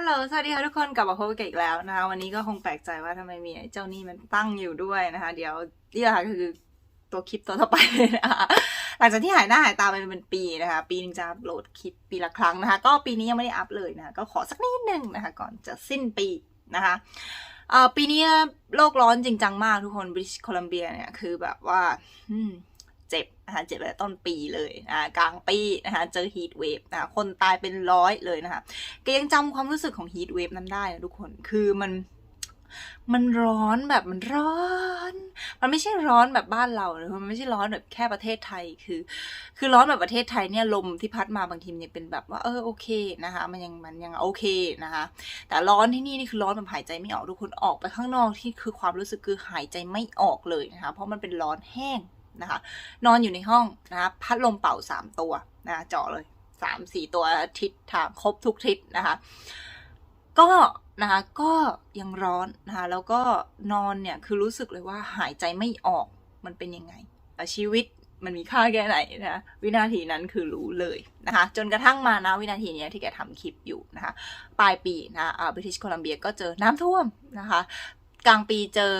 ลโหลสวัสดีค่ะทุกคนกลับมาพบกันอีกแล้วนะคะ วันนี้ก็คงแปลกใจว่าทำไมมีเจ้านี่มันตั้งอยู่ด้วยนะคะ เดี๋ยวนี่แหละค่ะคือตัวคลิปตัวต่อไปนะคะหลังจากที่หายหน้าหายตาไปเป็นปีนะคะ ปีหนึงจะอัปโหลดคลิปปีละครั้งนะคะ ก็ปีนี้ยังไม่ได้อัพเลยนะคะ ก็ขอสักนิดหนึ่งนะคะ ก่อนจะสิ้นปีนะคะอ่อปีนี้โลกร้อนจริงจังมากทุกคนบริ t โคลัมเบียเนี่ยคือแบบว่า เจ็บนะคะเจ็บตั้งแต่ต้นปีเลยนะกลางปีนะคะเจอฮีทเวฟนะคะคนตายเป็นร้อยเลยนะคะก็ยังจำความรู้สึกของฮีทเวฟนั้นได้นะทุกคนคือมันมันร้อนแบบมันร้อน มันไม่ใช่ร้อนแบบบ้านเรานะมันไม่ใช่ร้อนแบบแค่ประเทศไทยคือ คือร้อนแบบประเทศไทยเนี่ยลมที่พัดมาบางทีมันยังเป็นแบบว่าเออโอเคนะคะ มันยังมันยังโอเคนะคะ แต่ร้อนที่นี่นี่คือร้อนแบบหายใจไม่ออกทุกคนออกไปข้างนอกที่คือความรู้สึกคือหายใจไม่ออกเลยนะคะ เพราะมันเป็นร้อนแห้ง นะคะ นอนอยู่ในห้องนะคะพัดลมเป่าสามตัวนะเจาะเลยสามสี่ตัวทิศทางครบทุกทิศนะคะ ก็นะคะก็ยังร้อนนะคะแล้วก็นอนเนี่ยคือรู้สึกเลยว่าหายใจไม่ออกมันเป็นยังไงแต่ชีวิตมันมีค่าแค่ไหนนะวินาทีนั้นคือรู้เลยนะคะจนกระทั่งมานะวินาทีนี้ที่แกทำคลิปอยู่นะคะปลายปีนะอ่าบริทิชโคลัมเบียก็เจอน้ำท่วมนะคะกลางปีเจอ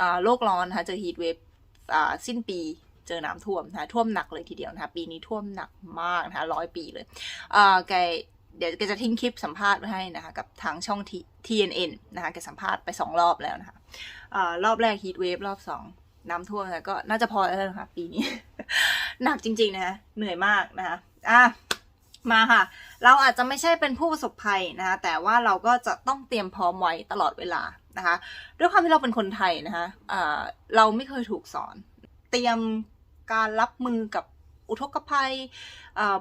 อโลกร้อนนะคะเจอฮีทเวฟ สิ้นปีเจอน้ำท่วมนะคะท่วมหนักเลยทีเดียวนะคะปีนี้ท่วมหนักมากนะคะร้อยปีเลยแกเดี๋ยวแกจะทิ้งคลิปสัมภาษณ์ไว้ให้นะคะกับทางช่อง TNN นะคะแกสัมภาษณ์ไปสองรอบแล้วนะคะรอบแรกฮีทเวฟรอบสองน้ำท่วมนะคะก็น่าจะพอแล้วนะคะปีนี้ หนักจริงๆนะคะเหนื่อยมากนะคะอะมาค่ะ เราอาจจะไม่ใช่เป็นผู้ประสบภัยนะคะแต่ว่าเราก็จะต้องเตรียมพร้อมไว้ตลอดเวลา นะคะ ด้วยความที่เราเป็นคนไทยนะคะอ่าเราไม่เคยถูกสอน เตรียมการรับมือกับอุทกภัย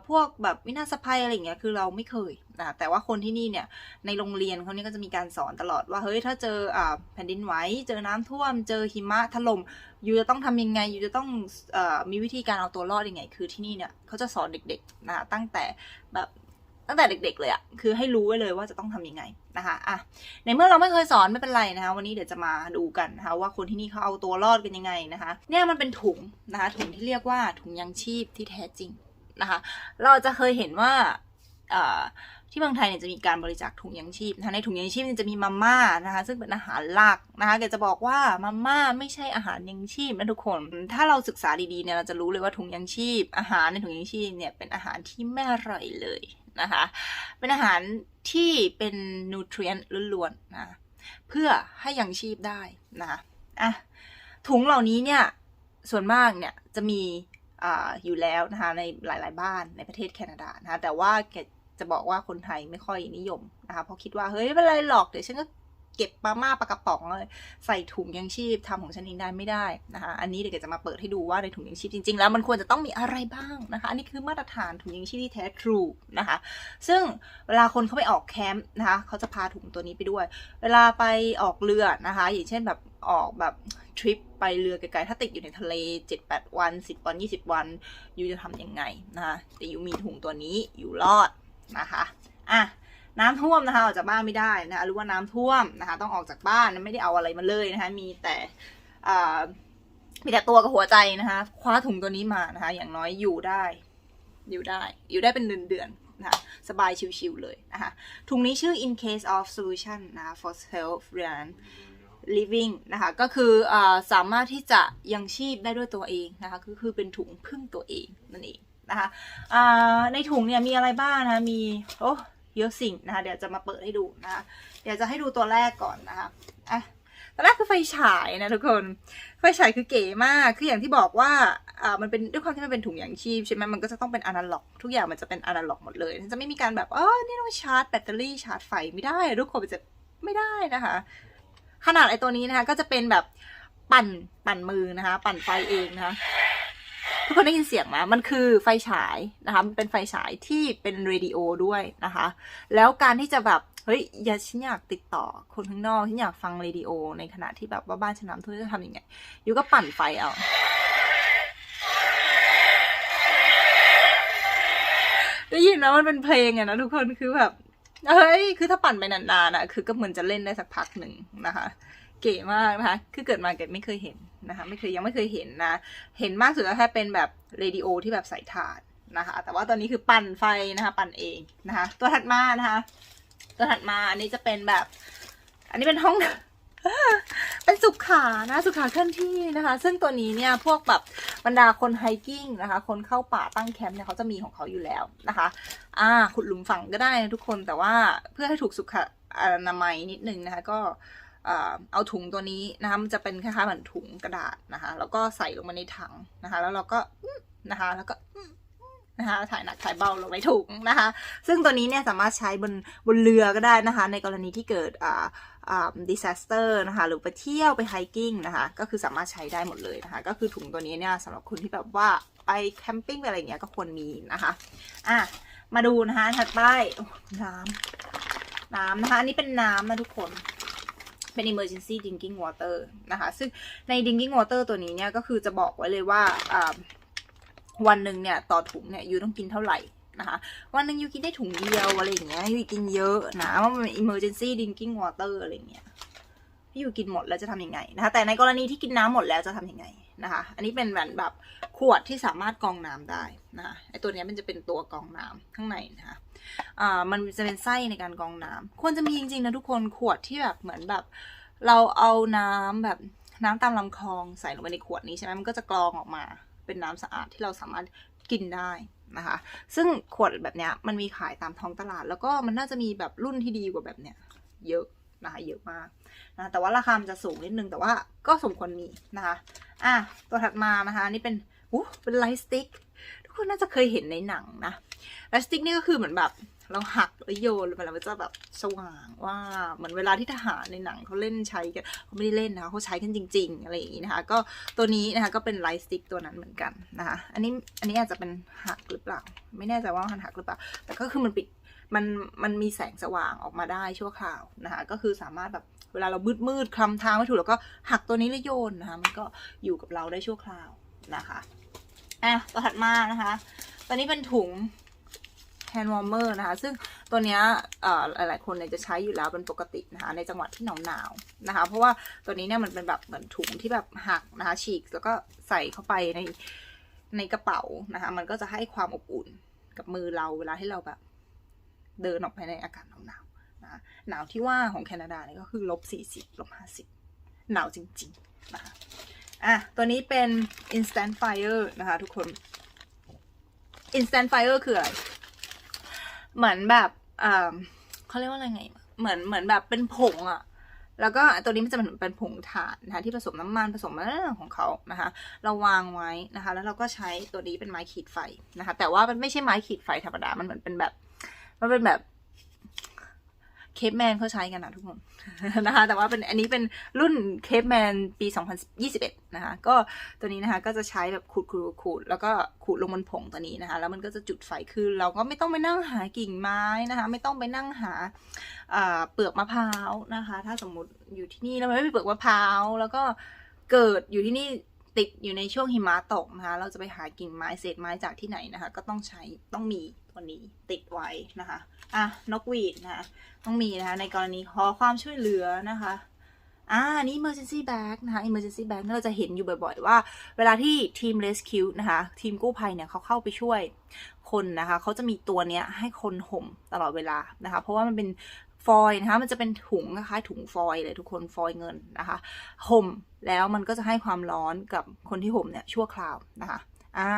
พวกแบบวินาศภัยอะไรอย่างเงี้ยคือเราไม่เคยนะแต่ว่าคนที่นี่เนี่ยในโรงเรียนเขาเนี่ยก็จะมีการสอนตลอดว่าเฮ้ยถ้าเจออแผ่นดินไหวเจอน้ำท่วม เจอหิมะถล่มยูจะต้องทำยังไงยูจะต้องอมีวิธีการเอาตัวรอดยังไง คือที่นี่เนี่ยเขาจะสอนเด็กๆนะตั้งแต่แบบ ตั้งแต่เด็ก ๆ เลยอะคือให้รู้ไว้เลยว่าจะต้องทำยังไงนะคะอะในเมื่อเราไม่เคยสอนไม่เป็นไรนะคะ วันนี้เดี๋ยวจะมาดูกันนะคะว่าคนที่นี่เขาเอาตัวรอดกันยังไงนะคะ เนี่ยมันเป็นถุงนะคะ ถุงที่เรียกว่าถุงยังชีพที่แท้จริงนะคะ เราจะเคยเห็นว่าที่เมืองไทยเนี่ยจะมีการบริจาคถุงยังชีพนะคะในถุงยังชีพจะมีมาม่านะคะซึ่งเป็นอาหารหลักนะคะเดี๋ยวจะบอกว่ามาม่าไม่ใช่อาหารยังชีพนะทุกคน ถ้าเราศึกษาดีๆเนี่ยเราจะรู้เลยว่าถุงยังชีพ อาหารในถุงยังชีพเนี่ยเป็นอาหารที่ไม่อร่อยเลย นะคะ เป็นอาหารที่เป็นนูทรีนล้วนๆนะเพื่อให้ยังชีพได้นะอะถุงเหล่านี้เนี่ยส่วนมากเนี่ยจะมีออยู่แล้วนะคะในหลายๆบ้านในประเทศแคนาดานะคะแต่ว่าแกจะบอกว่าคนไทยไม่ค่อยนิยมนะคะเพราะคิดว่าเฮ้ยไม่เป็นไรหรอกเดี๋ยวฉันก็ ก็บมาม่าปลากระป๋องเลยใส่ถุงยังชีพทำของฉันเองได้ไม่ได้นะคะอันนี้เดี๋ยวจะมาเปิดให้ดูว่าในถุงยังชีพจริงๆ แล้วมันควรจะต้องมีอะไรบ้างนะคะ อันนี้คือมาตรฐานถุงยังชีพที่แท้ทรูนะคะ ซึ่งเวลาคนเขาไปออกแคมป์นะคะเขาจะพาถุงตัวนี้ไปด้วย เวลาไปออกเรือนะคะ อย่างเช่นแบบออกแบบทริปไปเรือไกลๆ ถ้าติดอยู่ในทะเล 7-8 วัน 10 วัน 20 วันยูจะทำยังไงนะคะแต่ยูมีถุงตัวนี้อยู่รอดนะคะ อะ น้ำท่วมนะคะออกจากบ้านไม่ได้นะคะรือว่าน้ำท่วมนะคะ ต้องออกจากบ้านไม่ได้เอาอะไรมาเลยนะคะ มีแต่มีแต่ตัวกับหัวใจนะคะ คว้าถุงตัวนี้มานะคะ อย่างน้อยอยู่ได้ อยู่ได้ อยู่ได้เป็นเดือนเดือนนะคะสบายชิวๆเลยนะคะ ถุงนี้ชื่อ in case of solution นะคะ for self reliant living นะคะ ก็คืออสามารถที่จะยังชีพได้ด้วยตัวเองนะคะคือคือเป็นถุงพึ่งตัวเองนั่นเองนะคะในถุงเนี่ยมีอะไรบ้างนะคะ มี โอ้ เยอะสิ่งนะคะเดี๋ยวจะมาเปิดให้ดูนะคะเดี๋ยวจะให้ดูตัวแรกก่อนนะคะอะตัวแรกคือไฟฉายนะทุกคนไฟฉายคือเก๋มากคืออย่างที่บอกว่าอ่ามันเป็นด้วยความที่มันเป็นถุงยางชีพใช่ไหมมันก็จะต้องเป็นอนาล็อก ทุกอย่างมันจะเป็นอนาล็อกหมดเลยจะไม่มีการแบบเออนี่ต้องชาร์จแบตเตอรี่ชาร์จไฟไม่ได้ทุกคนมันจะไม่ได้นะคะ ขนาดไอตัวนี้นะคะก็จะเป็นแบบปั่นปั่นมือนะคะ ปั่นไฟเองนะคะ ทุกคนได้ยินเสียงไหมมันคือไฟฉายนะคะมันเป็นไฟฉายที่เป็นเรดิโอด้วยนะคะ แล้วการที่จะแบบเฮ้ยอย่าฉันอยากติดต่อคนข้างนอกฉันอยากฟังเรดิโอ ในขณะที่แบบว่าบ้านฉันน้ำท่วมจะทำยังไงยูก็ปั่นไฟเอาได้ยินนะมันเป็นเพลงอะนะทุกคนคือแบบเฮ้ยคือถ้าปั่นไปนานๆอะคือก็เหมือนจะเล่นได้สักพักหนึ่งนะคะ เก๋มากนะคะ คือเกิดมาเกิดไม่เคยเห็น นะคะไม่เคยยังไม่เคยเห็นนะ เห็นมากสุดก็แค่เป็นแบบเรดิโอที่แบบใส่ถานนะคะ แต่ว่าตอนนี้คือปั่นไฟนะคะปั่นเองนะคะ ตัวถัดมานะคะ ตัวถัดมาอันนี้จะเป็นแบบ อันนี้เป็นห้องเป็นสุขานะสุขาเคลื่อนที่นะคะ ซึ่งตัวนี้เนี่ยพวกแบบบรรดาคนไฮกิ้งนะคะ คนเข้าป่าตั้งแคมป์เนี่ยเขาจะมีของเขาอยู่แล้วนะคะอ่าขุดหลุมฝังก็ได้นะทุกคนแต่ว่าเพื่อให้ถูกสุขอนามัยนิดนึงนะคะ ก็ เอาถุงตัวนี้นะคะมันจะเป็นคล้ายๆเหมือนถุงกระดาษนะคะแล้วก็ใส่ลงมาในถังนะคะ แล้วเราก็นะคะแล้วก็นะคะถ่ายหนักถ่ายเบาลงในถุงนะคะ ซึ่งตัวนี้เนี่ยสามารถใช้บนบนเรือก็ได้นะคะ ในกรณีที่เกิดอ่าอ่า disaster นะคะ หรือไปเที่ยวไปไฮกิ้งนะคะ ก็คือสามารถใช้ได้หมดเลยนะคะ ก็คือถุงตัวนี้เนี่ยสำหรับคนที่แบบว่าไปแคมปิ้งไปอะไรเงี้ยก็ควรมีนะคะอะมาดูนะคะถัดไปน้ำน้ำนะคะอันนี้เป็นน้ำนะทุกคน เป็น emergency drinking water นะคะ ซึ่งใน drinking water ตัวนี้เนี่ยก็คือจะบอกไว้เลยว่าวันหนึ่งเนี่ยต่อถุงเนี่ยยูต้องกินเท่าไหร่นะคะวันหนึ่งยูกินได้ถุงเดียวอะไรอย่างเงี้ยยูกินเยอะนะว่ามันเป็น emergency drinking water อะไรอย่างเงี้ยพี่ยูกินหมดแล้วจะทำยังไงนะคะแต่ในกรณีที่กินน้ำหมดแล้วจะทำยังไง นะคะ อันนี้เป็นแบบแบบขวดที่สามารถกรองน้ำได้นะคะไอตัวเนี้ยมันจะเป็นตัวกรองน้ำข้างในนะคะอ่ามันจะเป็นไส้ในการกรองน้ำควรจะมีจริงๆนะทุกคนขวดที่แบบเหมือนแบบ เราเอาน้ำแบบน้ำตามลำคลองใส่ลงไปในขวดนี้ใช่ไหมมันก็จะกรองออกมาเป็นน้ำสะอาดที่เราสามารถกินได้นะคะ ซึ่งขวดแบบเนี้ยมันมีขายตามท้องตลาด แล้วก็มันน่าจะมีแบบรุ่นที่ดีกว่าแบบเนี้ยเยอะ นะคะเยอะมากนะแต่ว่าราคามันจะสูงนิดนึงแต่ว่าก็สมควรมีนะคะอะตัวถัดมานะคะนี่เป็นอู้เป็นไลท์สติ๊กทุกคนน่าจะเคยเห็นในหนังนะไลท์สติ๊กนี่ก็คือเหมือนแบบเราหักแล้วโยนไปแล้วมันจะแบบสว่างว่าเหมือนเวลาที่ทหารในหนังเขาเล่นใช้กันเขาไม่ได้เล่นนะคะเขาใช้กันจริง ๆ อะไรอย่างนี้นะคะ ก็ตัวนี้นะคะก็เป็นไลท์สติ๊กตัวนั้นเหมือนกันนะคะอันนี้อันนี้อาจจะเป็นหักหรือเปล่า ไม่แน่ใจว่ามันหักหรือเปล่า แต่ก็คือมันปิด มันมันมีแสงสว่างออกมาได้ชั่วคราวนะคะก็คือสามารถแบบเวลาเรามืดมืดคลำทางไม่ถูกแล้วก็หักตัวนี้แล้วโยนนะคะมันก็อยู่กับเราได้ชั่วคราวนะคะอะตัวถัดมานะคะตัวนี้เป็นถุง hand warmer นะคะ ซึ่งตัวนี้หลายๆคนเนี่ยจะใช้อยู่แล้วเป็นปกตินะคะ ในจังหวัดที่หนาวๆนะคะ เพราะว่าตัวนี้เนี่ยมันเป็นแบบเหมือนถุงที่แบบหักนะคะ ฉีกแล้วก็ใส่เข้าไปในในกระเป๋านะคะ มันก็จะให้ความอบอุ่นกับมือเราเวลาที่เราแบบ เดินออกไปในอากาศหนาวๆนะหนาวที่ว่าของแคนาดาเนี่ยก็คือลบสี่สิบลบห้าสิบหนาวจริงๆนะคะอะ ตัวนี้เป็น instant fire นะคะทุกคน instant fire คืออะไร เหมือนแบบเอ่อเขาเรียกว่าอะไรไง เหมือนเหมือนแบบเป็นผงอะแล้วก็ตัวนี้มันจะเป็นเป็นผงถ่านนะคะที่ผสมน้ำมันผสมอะไรของเขานะคะ เราวางไว้นะคะ แล้วเราก็ใช้ตัวนี้เป็นไม้ขีดไฟนะคะ แต่ว่ามันไม่ใช่ไม้ขีดไฟธรรมดา มันเหมือนเป็นแบบ มันเป็นแบบเคปแมนเขาใช้กันนะทุกคนนะคะ แต่ว่าเป็นอันนี้เป็นรุ่นเคปแมนปี 2021 นะคะ ก็ตัวนี้นะคะก็จะใช้แบบขูดขูดขูดแล้วก็ขูดลงบนผงตัวนี้นะคะ แล้วมันก็จะจุดไฟคือเราก็ไม่ต้องไปนั่งหากิ่งไม้นะคะ ไม่ต้องไปนั่งหาเปลือกมะพร้าวนะคะ ถ้าสมมติอยู่ที่นี่แล้วไม่มีเปลือกมะพร้าว แล้วก็เกิดอยู่ที่นี่ ติดอยู่ในช่วงหิมะตกนะคะ เราจะไปหากิ่งไม้เศษไม้จากที่ไหนนะคะ ก็ต้องใช้ต้องมีตัวนี้ติดไว้นะคะ อะนกหวีดนะคะต้องมีนะคะ ในกรณีขอความช่วยเหลือนะคะอ่านนี้ emergency bag นะคะ emergency bag เราจะเห็นอยู่บ่อยๆ ว่า เวลาที่ทีม rescue นะคะ ทีมกู้ภัยเนี่ยเขาเข้าไปช่วยคนนะคะ เขาจะมีตัวเนี้ยให้คนห่มตลอดเวลานะคะ เพราะว่ามันเป็น ฟอยนะคะมันจะเป็นถุงคล้ายถุงฟอยเลยทุกคนฟอยเงินนะคะห่มแล้วมันก็จะให้ความร้อนกับคนที่ห่มเนี่ยชั่วคราวนะคะอ่า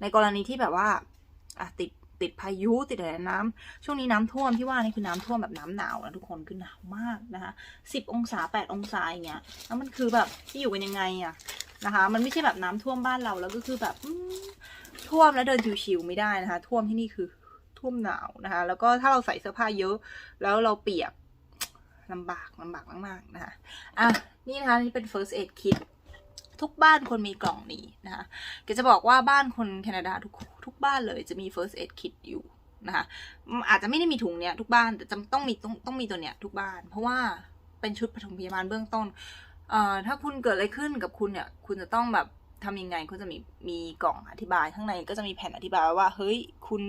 ในกรณีที่แบบว่าอะติดติดพายุติดอะไรน้ำช่วงนี้น้ำท่วมที่ว่านี่คือน้ำท่วมแบบน้ำหนาวนะทุกคนคือหนาวมากนะคะสิบองศาแปดองศาอย่างเงี้ยแล้วมันคือแบบที่อยู่กันยังไงอะนะคะ มันไม่ใช่แบบน้ำท่วมบ้านเราแล้วก็คือแบบท่วมแล้วเดินชิวๆไม่ได้นะคะ ท่วมที่นี่คือ ท่วมหนาวนะคะ แล้วก็ถ้าเราใส่เสื้อผ้าเยอะ แล้วเราเปียกลำบากลำบากมากๆนะคะอะนี่นะคะนี่เป็น first aid kit ทุกบ้านควรมีกล่องนี้นะคะก็จะบอกว่าบ้านคนแคนาดาทุกทุกบ้านเลยจะมี first aid kit อยู่นะคะอืมอาจจะไม่ได้มีถุงเนี้ยทุกบ้านแต่จำต้องมีต้องต้องมีตัวเนี้ยทุกบ้าน เพราะว่าเป็นชุดปฐมพยาบาลเบื้องต้นเอ่อถ้าคุณเกิดอะไรขึ้นกับคุณเนี่ย คุณจะต้องแบบ ทำยังไงคุณจะมีมีกล่องอธิบายข้างในก็จะมีแผ่นอธิบายว่า เฮ้ย คุณ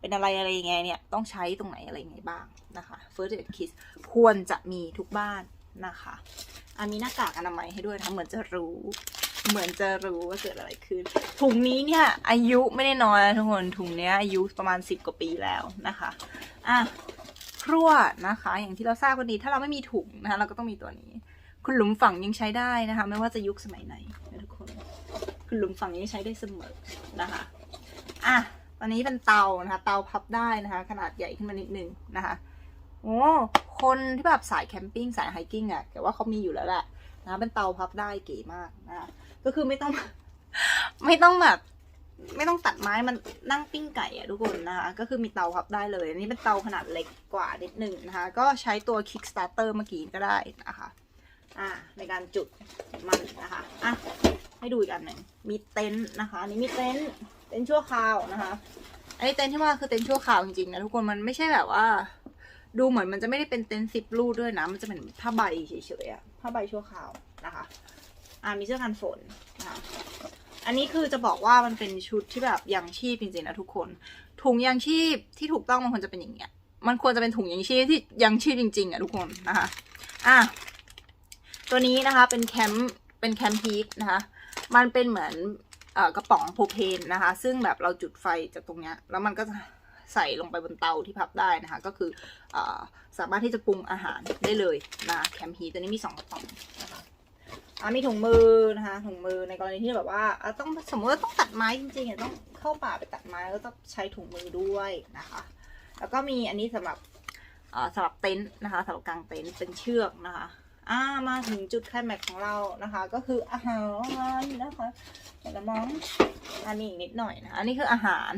เป็นอะไรอะไรยังไงเนี่ย ต้องใช้ตรงไหนอะไรยังไงบ้างนะคะ first aid kit ควรจะมีทุกบ้านนะคะอันมีหน้ากากอนามัยให้ด้วยนะเหมือนจะรู้เหมือนจะรู้ว่าเกิดอะไรขึ้น ถุงนี้เนี่ย อายุไม่ได้น้อยนะทุกคนถุงเนี้ยอายุประมาณสิบกว่าปีแล้วนะคะอะครัวนะคะ อย่างที่เราทราบกันดี ถ้าเราไม่มีถุงนะคะเราก็ต้องมีตัวนี้ คุณหลุมฝังยังใช้ได้นะคะ ไม่ว่าจะยุคสมัยไหน คุณหลุมฝังยังใช้ได้เสมอนะคะ อะตอนนี้เป็นเตานะคะ เตาพับได้นะคะ ขนาดใหญ่ขึ้นมานิดนึงนะคะโอ้คนที่แบบสายแคมปิ้งสายไฮกิ้งอะ่ะแต่ว่าเขามีอยู่แล้วแหละนะเป็นเตาพับได้เก๋มากนะคะก็คือไม่ต้อง ไม่ต้องแบบไม่ต้องตัดไม้มันนั่งปิ้งไก่อะทุกคนนะคะก็คือมีเตาพับได้เลย อันนี้เป็นเตาขนาดเล็กกว่านิดนึงนะคะ ก็ใช้ตัว Kickstarter เมื่อกี้ก็ได้นะคะ อ่าในการจุดมันนะคะ อะ ให้ดูอีกอันหนึ่งมีเต็นท์นะคะอันนี้มีเต็นท์เต็นท์ชั่วคราวนะคะ อันนี้เต็นท์ที่ว่าคือเต็นท์ชั่วคราวจริงๆนะทุกคนมันไม่ใช่แบบว่า ดูเหมือนมันจะไม่ได้เป็นเต็นท์ซิปรูดด้วยนะ มันจะเป็นผ้าใบเฉยๆอะผ้าใบชั่วคราวนะคะ อ่ามีเสื้อกันฝนนะคะอันนี้คือจะบอกว่ามันเป็นชุดที่แบบยังชีพจริงๆนะทุกคน ถุงยังชีพที่ถูกต้องมันควรจะเป็นอย่างเงี้ย มันควรจะเป็นถุงยังชีพที่ยังชีพจริงๆอะทุกคนนะคะ อะ ตัวนี้นะคะเป็นแคมเป็นแคมป์ฮีทนะคะ มันเป็นเหมือนอกระป๋องโพเพนนะคะ ซึ่งแบบเราจุดไฟจากตรงเนี้ยแล้วมันก็จะใส่ลงไปบนเตาที่พับได้นะคะ ก็คืออสามารถที่จะปรุงอาหารได้เลยนะแคมป์ฮีทตัวนี้มีสองกระป๋องนะคะมีถุงมือนะคะถุงมือในกรณีที่แบบว่าต้องสมมติว่าต้องตัดไม้จริงๆอะต้องเข้าป่าไปตัดไม้ก็ต้องใช้ถุงมือด้วยนะคะ แล้วก็มีอันนี้สำหรับสำหรับเต็นท์นะคะสำหรับกางเต็นท์เป็นเชือกนะคะ อ่ามาถึงจุดไคลแม็กของเรานะคะ ก็คืออาหารนะคะเดี๋ยวเรามองอันนี้อีกนิดหน่อยนะอันนี้คืออาหาร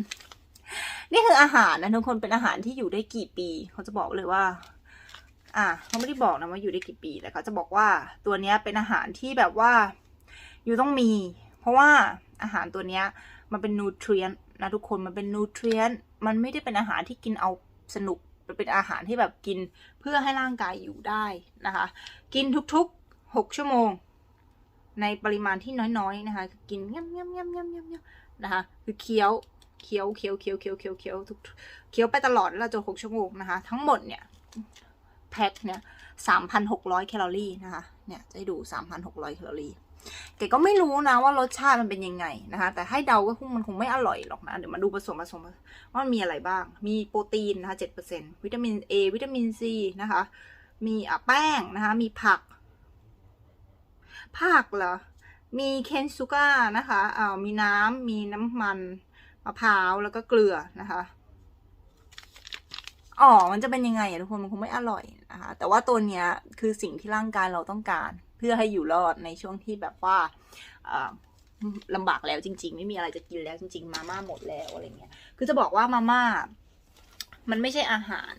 นี่คืออาหารนะทุกคนเป็นอาหารที่อยู่ได้กี่ปี เขาจะบอกเลยว่า อ่าเขาไม่ได้บอกนะว่าอยู่ได้กี่ปีแต่เขาจะบอกว่าตัวเนี้ยเป็นอาหารที่แบบว่าอยู่ต้องมี เพราะว่าอาหารตัวเนี้ยมันเป็นนูทรีนนะทุกคนมันเป็นนูทรีนมันไม่ได้เป็นอาหารที่กินเอาสนุก เป็นอาหารที่แบบกินเพื่อให้ร่างกายอยู่ได้นะคะ กินทุกๆหกชั่วโมง ในปริมาณที่น้อยๆนะคะกินย่ำย่ำย่ำย่ำย่ำย่ำนะคะคือเคี้ยวเคี้ยวเคี้ยวเคี้ยวเคี้ยวเคี้ยวเคี้ยวทุกเคี้ยวไปตลอดแล้วจนหกชั่วโมงนะคะ ทั้งหมดเนี่ยแพ็คเนี่ยสามพันหกร้อยแคลอรี่นะคะเนี่ยจะให้ดูสามพันหกร้อยแคลอรี่ เก๋ก็ไม่รู้นะว่ารสชาติมันเป็นยังไงนะคะ แต่ให้เดาก็คงมันคงไม่อร่อยหรอกนะ เดี๋ยวมาดูผสมผสมว่ามันมีอะไรบ้าง มีโปรตีนนะคะเจ็ดเปอร์เซ็นวิตามิน A วิตามิน C นะคะ มีอะแป้งนะคะ มีผัก ผักเหรอ มีเคนซูก้านะคะอ่ามีน้ำ มีน้ำมันมะพร้าว แล้วก็เกลือนะคะอ๋อ มันจะเป็นยังไงอะทุกคน มันคงไม่อร่อยนะคะ แต่ว่าตัวเนี้ยคือสิ่งที่ร่างกายเราต้องการ เพื่อให้อยู่รอดในช่วงที่แบบว่าลำบากแล้วจริง ๆ ไม่มีอะไรจะกินแล้วจริง ๆ มาม่าหมดแล้วอะไรเงี้ย คือจะบอกว่ามาม่า มันไม่ใช่อาหาร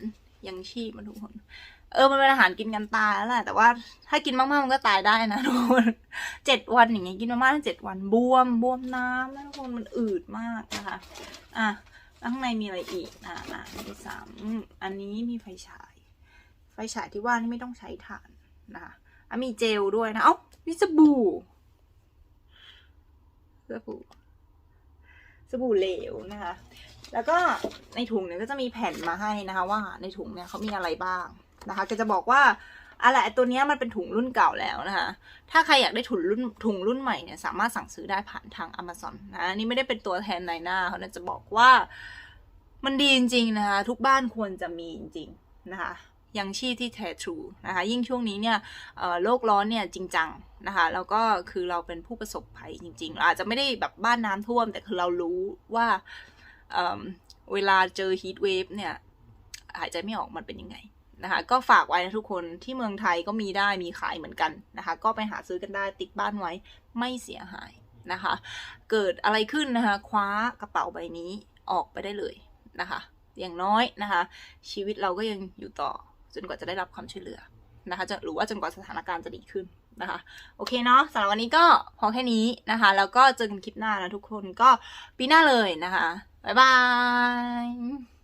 ยังชีพมันทุกคน เออ มันเป็นอาหารกินกันตายแล้วแหละ แต่ว่าถ้ากินมากๆมันก็ตายได้นะทุกคนเจ็ดวันอย่างเงี้ยกินมากๆเจ็ดวันบวมบวมน้ำนะทุกคนมันอืดมากนะคะ อะข้างในมีอะไรอีกอะอะมีสามอันนี้มีไฟฉาย ไฟฉายที่ว่านี่ไม่ต้องใช้ถ่านนะคะ มีเจลด้วยนะ เอ้ามีสบู่ สบู่ สบู่เหลวนะคะ แล้วก็ในถุงเนี่ยก็จะมีแผ่นมาให้นะคะ ว่าในถุงเนี่ยเขามีอะไรบ้างนะคะ ก็จะบอกว่าอะไรตัวนี้มันเป็นถุงรุ่นเก่าแล้วนะคะ ถ้าใครอยากได้ถุงรุ่นถุงรุ่นใหม่เนี่ยสามารถสั่งซื้อได้ผ่านทาง Amazon นะ นี่ไม่ได้เป็นตัวแทนในหน้าเขานะจะบอกว่ามันดีจริงๆนะคะ ทุกบ้านควรจะมีจริงๆนะคะ ยังชีพที่แท้ทรูนะคะ ยิ่งช่วงนี้เนี่ยโลกร้อนเนี่ยจริงจังนะคะแล้วก็คือเราเป็นผู้ประสบภัยจริงๆเราอาจจะไม่ได้แบบบ้านน้ำท่วม แต่คือเรารู้ว่าเเวลาเจอฮีทเวฟเนี่ยหายใจไม่ออกมันเป็นยังไงนะคะก็ฝากไว้นะทุกคนที่เมืองไทยก็มีได้มีขายเหมือนกันนะคะ ก็ไปหาซื้อกันได้ติดบ้านไว้ไม่เสียหายนะคะ เกิดอะไรขึ้นนะคะ คว้ากระเป๋าใบนี้ออกไปได้เลยนะคะ อย่างน้อยนะคะ ชีวิตเราก็ยังอยู่ต่อ จนกว่าจะได้รับความช่วยเหลือนะคะจะหรือว่าจนกว่าสถานการณ์จะดีขึ้นนะคะ โอเคเนาะสำหรับวันนี้ก็พอแค่นี้นะคะ แล้วก็เจอกันคลิปหน้านะทุกคนก็ปีหน้าเลยนะคะ บ๊ายบาย